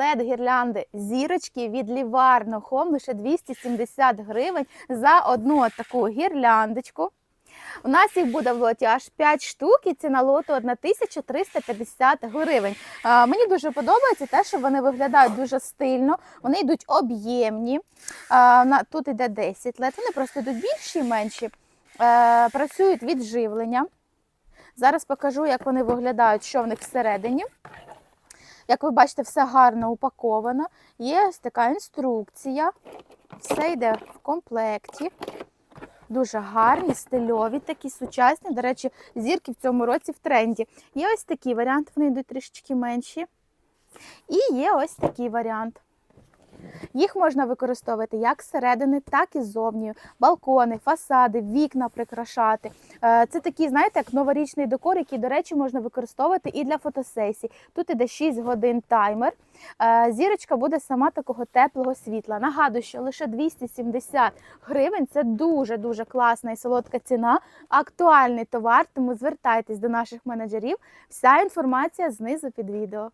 led гірлянди зірочки від Ліварно Home лише 270 гривень за одну таку гірляндочку. У нас їх буде в лоті аж 5 штук, і ціна лоту 1350 гривень. А, мені дуже подобається те, що вони виглядають дуже стильно, вони йдуть об'ємні. А, тут йде 10 лет, вони просто йдуть більші і менші. Е, працюють від живлення. Зараз покажу, як вони виглядають, що в них всередині. Як ви бачите, все гарно упаковано. Є ось така інструкція. Все йде в комплекті. Дуже гарні, стильові, такі сучасні. До речі, зірки в цьому році в тренді. Є ось такий варіант, вони йдуть трішечки менші. І є ось такий варіант. Їх можна використовувати як зсередини, так і ззовні. Балкони, фасади, вікна прикрашати. Е, Це такий, знаєте, як новорічний декор, який, до речі, можна використовувати і для фотосесій. Тут іде 6 годин таймер. Е, Зірочка буде сама такого теплого світла. Нагадую, що лише 270 гривень це дуже-дуже класна і солодка ціна, актуальний товар, тому звертайтесь до наших менеджерів. Вся інформація знизу під відео.